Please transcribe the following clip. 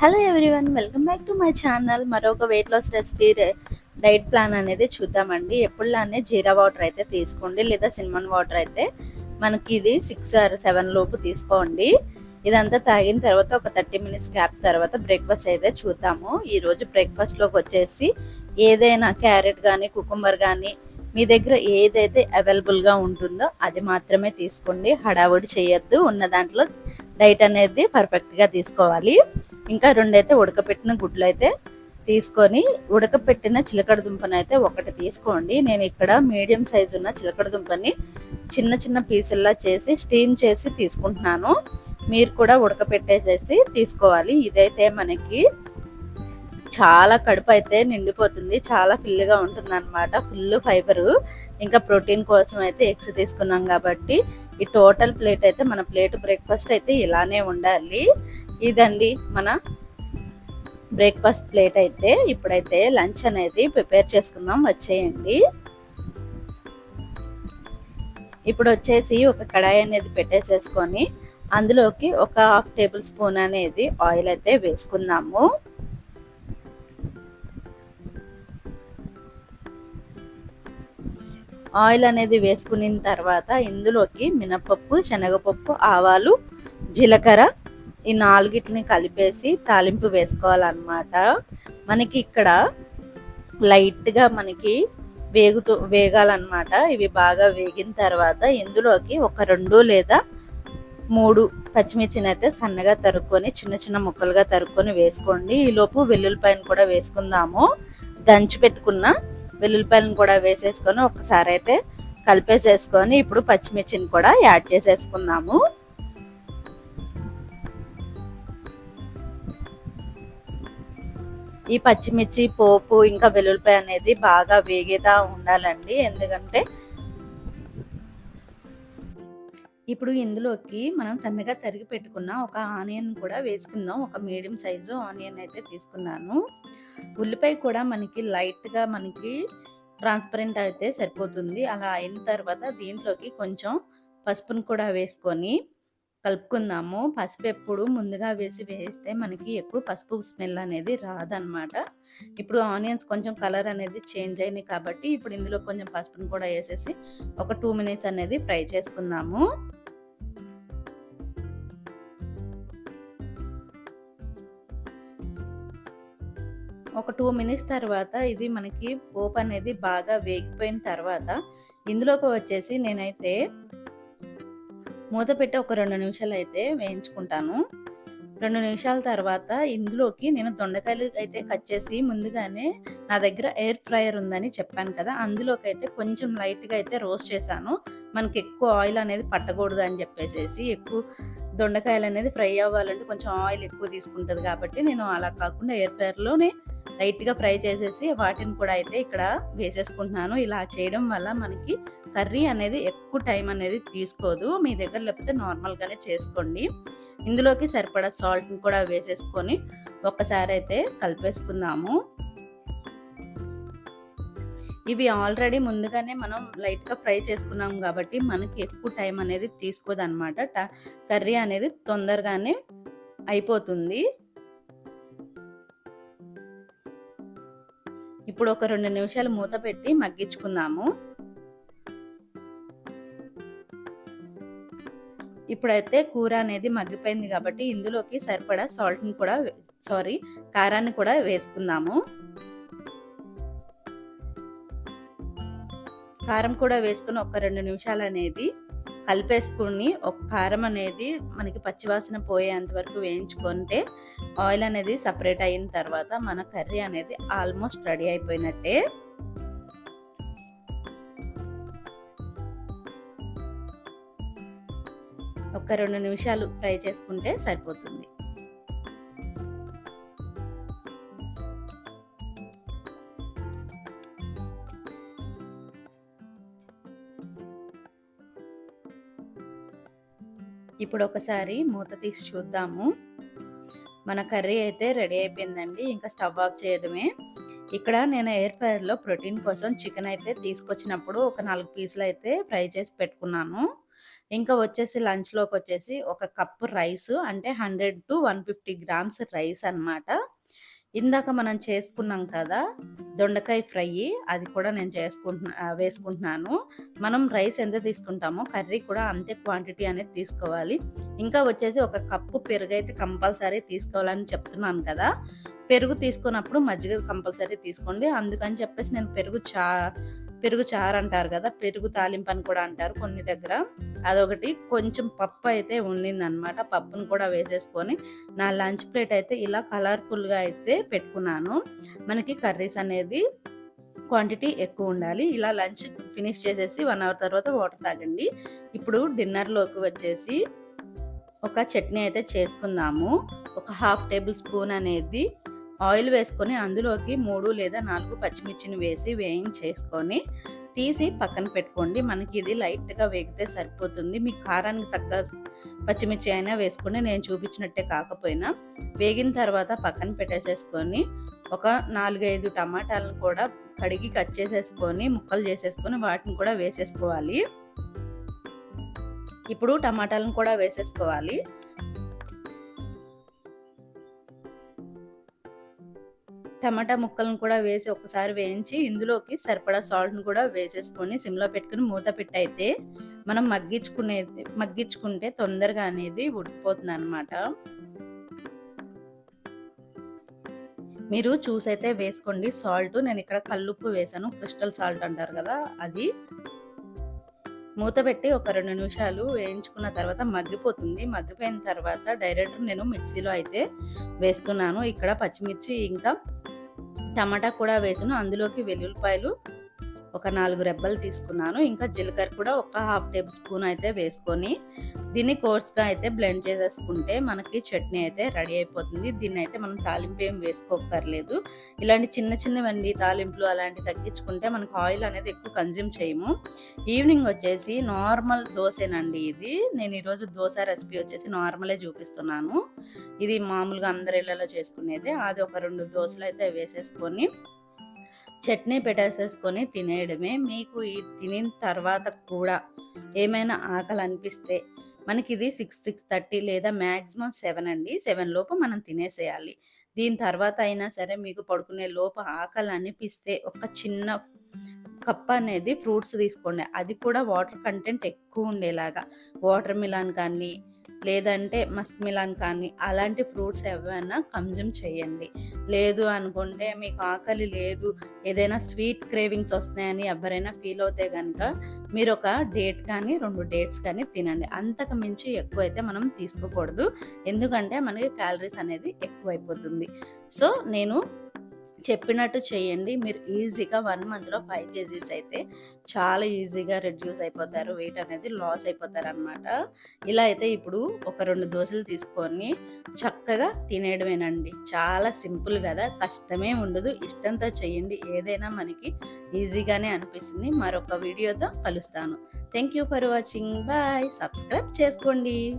Hello everyone welcome back to my channel మరొక weight loss recipe diet plan అనేది చూద్దామండి. ఎప్పుడులానే జీరా water అయితే తీసుకోండి లేదా సినిమన్ వాటర్ అయితే. మనకి ఇది సిక్స్ ఆర్ సెవెన్ లోపు తీసుకోండి. ఇదంతా తాగిన తర్వాత ఒక థర్టీ మినిట్స్ గ్యాప్ తర్వాత బ్రేక్ఫాస్ట్ అయితే చూద్దాము. ఈరోజు బ్రేక్ఫాస్ట్లోకి వచ్చేసి ఏదైనా క్యారెట్ కానీ కుకుంబర్ కానీ మీ దగ్గర ఏదైతే అవైలబుల్గా ఉంటుందో అది మాత్రమే తీసుకోండి. హడావుడి చేయొద్దు. ఉన్న దాంట్లో డైట్ అనేది పర్ఫెక్ట్గా తీసుకోవాలి. ఇంకా రెండైతే ఉడకపెట్టిన గుడ్లు అయితే తీసుకొని ఉడకపెట్టిన చిలకడ దుంపను అయితే ఒకటి తీసుకోండి. నేను ఇక్కడ మీడియం సైజు ఉన్న చిలకడ దుంపని చిన్న చిన్న పీసుల్లా చేసి స్టీమ్ చేసి తీసుకుంటున్నాను. మీరు కూడా ఉడకపెట్టేసేసి తీసుకోవాలి. ఇదైతే మనకి చాలా కడుపు అయితే నిండిపోతుంది. చాలా ఫిల్గా ఉంటుంది అనమాట ఫుల్ ఫైబరు. ఇంకా ప్రోటీన్ కోసం అయితే ఎగ్స్ తీసుకున్నాం కాబట్టి ఈ టోటల్ ప్లేట్ అయితే మన ప్లేట్ బ్రేక్ఫాస్ట్ అయితే ఇలానే ఉండాలి. ఇదండి మన బ్రేక్ఫాస్ట్ ప్లేట్ అయితే. ఇప్పుడైతే లంచ్ అనేది ప్రిపేర్ చేసుకుందాం. వచ్చేయండి. ఇప్పుడు వచ్చేసి ఒక కడాయి అనేది పెట్టేసేసుకొని అందులోకి ఒక హాఫ్ టేబుల్ స్పూన్ అనేది ఆయిల్ అయితే వేసుకుందాము. ఆయిల్ అనేది వేసుకున్న తర్వాత ఇందులోకి మినపప్పు శనగపప్పు ఆవాలు జీలకర్ర ఈ నాలుగిటిని కలిపేసి తాలింపు వేసుకోవాలన్నమాట. మనకి ఇక్కడ లైట్గా మనకి వేగుతూ వేగాలన్నమాట. ఇవి బాగా వేగిన తర్వాత ఇందులోకి ఒక రెండు లేదా మూడు పచ్చిమిర్చిని అయితే సన్నగా తరుక్కొని చిన్న చిన్న ముక్కలుగా తరుక్కొని వేసుకోండి. ఈలోపు వెల్లుల్లిపాయను కూడా వేసుకుందాము. దంచి పెట్టుకున్న వెల్లుల్లిపాయలను కూడా వేసేసుకొని ఒకసారి అయితే కలిపేసేసుకొని ఇప్పుడు పచ్చిమిర్చిని కూడా యాడ్ చేసేసుకుందాము. ఈ పచ్చిమిర్చి పోపు ఇంకా వెల్లుల్లిపాయ అనేది బాగా వేగేదా ఉండాలండి. ఎందుకంటే ఇప్పుడు ఇందులోకి మనం సన్నగా తరిగి పెట్టుకున్న ఒక ఆనియన్ కూడా వేసుకుందాం. ఒక మీడియం సైజు ఆనియన్ అయితే తీసుకున్నాను. ఉల్లిపాయ కూడా మనకి లైట్గా మనకి ట్రాన్స్పరెంట్ అయితే సరిపోతుంది. అలా అయిన తర్వాత దీంట్లోకి కొంచెం పసుపును కూడా వేసుకొని కలుపుకుందాము. పసుపు ఎప్పుడు ముందుగా వేసి వేస్తే మనకి ఎక్కువ పసుపు స్మెల్ అనేది రాదనమాట. ఇప్పుడు ఆనియన్స్ కొంచెం కలర్ అనేది చేంజ్ అయినాయి కాబట్టి ఇప్పుడు ఇందులో కొంచెం పసుపును కూడా వేసేసి ఒక టూ మినిట్స్ అనేది ఫ్రై చేసుకుందాము. ఒక టూ మినిట్స్ తర్వాత ఇది మనకి పోపు అనేది బాగా వేగిపోయిన తర్వాత ఇందులోకి వచ్చేసి నేనైతే మూత పెట్టి ఒక రెండు నిమిషాలు అయితే వేయించుకుంటాను. రెండు నిమిషాల తర్వాత ఇందులోకి నేను దొండకాయలు అయితే కట్ చేసి ముందుగానే నా దగ్గర ఎయిర్ ఫ్రయర్ ఉందని చెప్పాను కదా అందులోకి అయితే కొంచెం లైట్గా అయితే రోస్ట్ చేశాను. మనకి ఎక్కువ ఆయిల్ అనేది పట్టకూడదు అని చెప్పేసి ఎక్కువ దొండకాయలు అనేది ఫ్రై అవ్వాలంటే కొంచెం ఆయిల్ ఎక్కువ తీసుకుంటుంది కాబట్టి నేను అలా కాకుండా ఎయిర్ ఫ్రైయర్లోనే లైట్గా ఫ్రై చేసేసి వాటిని కూడా అయితే ఇక్కడ వేసేసుకుంటున్నాను. ఇలా చేయడం వల్ల మనకి కర్రీ అనేది ఎక్కువ టైం అనేది తీసుకోదు. మీ దగ్గర లేకపోతే నార్మల్గానే చేసుకోండి. ఇందులోకి సరిపడా సాల్ట్ని కూడా వేసేసుకొని ఒక్కసారి అయితే కలిపేసుకుందాము. ఇవి ఆల్రెడీ ముందుగానే మనం లైట్గా ఫ్రై చేసుకున్నాం కాబట్టి మనకి ఎక్కువ టైం అనేది తీసుకోదు అనమాట కర్రీ అనేది తొందరగానే అయిపోతుంది. ఇప్పుడు ఒక రెండు నిమిషాలు మూత పెట్టి మగ్గించుకుందాము. ఇప్పుడైతే కూర అనేది మగ్గిపోయింది కాబట్టి ఇందులోకి సరిపడా సాల్ట్ని కూడా సారీ కారాన్ని కూడా వేసుకుందాము. కారం కూడా వేసుకుని ఒక రెండు నిమిషాలు అనేది కలిపేసుకుని ఒక కారం అనేది మనకి పచ్చివాసన పోయేంత వరకు వేయించుకుంటే ఆయిల్ అనేది సపరేట్ అయిన తర్వాత మన కర్రీ అనేది ఆల్మోస్ట్ రెడీ అయిపోయినట్టే. ఒక రెండు నిమిషాలు ఫ్రై చేసుకుంటే సరిపోతుంది. ఇప్పుడు ఒకసారి మూత తీసి చూద్దాము. మన కర్రీ అయితే రెడీ అయిపోయిందండి. ఇంకా స్టవ్ ఆఫ్ చేయడమే. ఇక్కడ నేను ఎయిర్ ఫ్రైయర్లో ప్రోటీన్ కోసం చికెన్ అయితే తీసుకొచ్చినప్పుడు ఒక నాలుగు పీసులు అయితే ఫ్రై చేసి పెట్టుకున్నాను. ఇంకా వచ్చేసి లంచ్‌లోకి వచ్చేసి ఒక కప్పు రైస్ అంటే 100-150 గ్రామ్స్ రైస్ అన్నమాట. ఇందాక మనం చేసుకున్నాం కదా! దొండకాయ ఫ్రై అది కూడా నేను చేసుకుంటున్నా వేసుకుంటున్నాను. మనం రైస్ ఎంత తీసుకుంటామో కర్రీ కూడా అంతే క్వాంటిటీ అనేది తీసుకోవాలి. ఇంకా వచ్చేసి ఒక కప్పు పెరుగు అయితే కంపల్సరీ తీసుకోవాలని చెప్తున్నాను కదా! పెరుగు తీసుకున్నప్పుడు మజ్జిగ కంపల్సరీ తీసుకోండి. అందుకని చెప్పేసి నేను పెరుగు చా పెరుగు చారు అంటారు కదా! పెరుగు తాలింపు అని కూడా అంటారు కొన్ని దగ్గర. అదొకటి కొంచెం పప్పు అయితే ఉండిందనమాట. పప్పును కూడా వేసేసుకొని నా లంచ్ ప్లేట్ అయితే ఇలా కలర్‌ఫుల్‌గా అయితే పెట్టుకున్నాను. మనకి కర్రీస్ అనేది క్వాంటిటీ ఎక్కువ ఉండాలి. ఇలా లంచ్ ఫినిష్ చేసేసి వన్ అవర్ తర్వాత వాటర్ తాగండి. ఇప్పుడు డిన్నర్‌లోకి వచ్చేసి ఒక చట్నీ అయితే చేసుకుందాము. ఒక హాఫ్ టేబుల్ స్పూన్ అనేది ఆయిల్ వేసుకొని అందులోకి మూడు లేదా నాలుగు పచ్చిమిర్చిని వేసి వేయించేసుకొని తీసి పక్కన పెట్టుకోండి. మనకి ఇది లైట్‌గా వేగితే సరిపోతుంది. మీ కారానికి తగ్గ పచ్చిమిర్చి అయినా వేసుకోండి. నేను చూపించినట్టే కాకపోయినా. వేగిన తర్వాత పక్కన పెట్టేసేసుకొని ఒక 4, 5 టమాటాలను కూడా కడిగి కట్ చేసేసుకొని ముక్కలు చేసేసుకొని వాటిని కూడా వేసేసుకోవాలి. ఇప్పుడు టమాటాలను కూడా వేసేసుకోవాలి. టమాటా ముక్కలను కూడా వేసి ఒకసారి వేయించి ఇందులోకి సరిపడా సాల్ట్‌ని కూడా వేసేసుకొని సిమ్‌లో పెట్టుకుని మూత పెట్టయితే మనం మగ్గించుకునేది మగ్గించుకుంటే తొందరగా అనేది ఉడికిపోతుందనమాట. మీరు చూసైతే వేసుకోండి సాల్ట్. నేను ఇక్కడ కల్లుప్పు వేశాను. క్రిస్టల్ సాల్ట్ అంటారు కదా! అది. మూత పెట్టి ఒక రెండు నిమిషాలు వేయించుకున్న తర్వాత మగ్గిపోతుంది. మగ్గిపోయిన తర్వాత డైరెక్ట్ నేను మిక్సీలో అయితే వేస్తున్నాను. ఇక్కడ పచ్చిమిర్చి ఇంకా టమాటా కూడా వేసాను. అందులోకి వెల్లుల్లిపాయలు ఒక నాలుగు రెబ్బలు తీసుకున్నాను. ఇంకా జీలకర్ర కూడా ఒక హాఫ్ టేబుల్ స్పూన్ అయితే వేసుకొని దీన్ని కోర్స్‌గా అయితే బ్లెండ్ చేసేసుకుంటే మనకి చట్నీ అయితే రెడీ అయిపోతుంది. దీన్నయితే మనం తాలింపు ఏం వేసుకోక్కర్లేదు. ఇలాంటి చిన్న చిన్నవండి తాలింపులు అలాంటివి తగ్గించుకుంటే మనకు ఆయిల్ అనేది ఎక్కువ కన్జ్యూమ్ చేయము. ఈవినింగ్ వచ్చేసి నార్మల్ దోశనండి ఇది. నేను ఈరోజు దోశ రెసిపీ వచ్చేసి నార్మలే చూపిస్తున్నాను. ఇది మామూలుగా అందరి ఇళ్ళలో చేసుకునేది అది ఒక రెండు దోశలు అయితే వేసేసుకొని చట్నీ పెట్టేసేసుకొని తినేయడమే. మీకు ఈ తినిన తర్వాత కూడా ఏమైనా ఆకలి అనిపిస్తే మనకి ఇది సిక్స్ సిక్స్ థర్టీ లేదా మ్యాక్సిమం సెవెన్ అండి. సెవెన్ లోపు మనం తినేసేయాలి. దీని తర్వాత అయినా సరే మీకు పడుకునే లోపు ఆకలి అనిపిస్తే ఒక చిన్న కప్ అనేది ఫ్రూట్స్ తీసుకోండి. అది కూడా వాటర్ కంటెంట్ ఎక్కువ ఉండేలాగా. వాటర్ మిలన్ కానీ లేదంటే మస్క్ మిలన్ కానీ అలాంటి ఫ్రూట్స్ ఏమైనా కన్జ్యూమ్ చేయండి. లేదు అనుకుంటే మీకు ఆకలి లేదు ఏదైనా స్వీట్ క్రేవింగ్స్ వస్తున్నాయని ఎవరైనా ఫీల్ అవుతే కనుక మీరు ఒక డేట్ కానీ రెండు డేట్స్ కానీ తినండి. అంతకు మించి ఎక్కువ అయితే మనం తీసుకోకూడదు. ఎందుకంటే మనకి క్యాలరీస్ అనేది ఎక్కువైపోతుంది. సో, నేను చెప్పినట్టు చేయండి. మీరు ఈజీగా వన్ మంత్‌లో ఫైవ్ కేజీస్ అయితే చాలా ఈజీగా రెడ్యూస్ అయిపోతారు. వెయిట్ అనేది లాస్ అయిపోతారనమాట. ఇలా అయితే ఇప్పుడు ఒక రెండు దోశలు తీసుకొని చక్కగా తినేయడమేనండి. చాలా సింపుల్ కదా కష్టమే ఉండదు. ఇష్టంతో చేయండి. ఏదైనా మనకి ఈజీగానే అనిపిస్తుంది. మరొక వీడియోతో కలుస్తాను. Thank you for watching. Bye. Subscribe చేసుకోండి.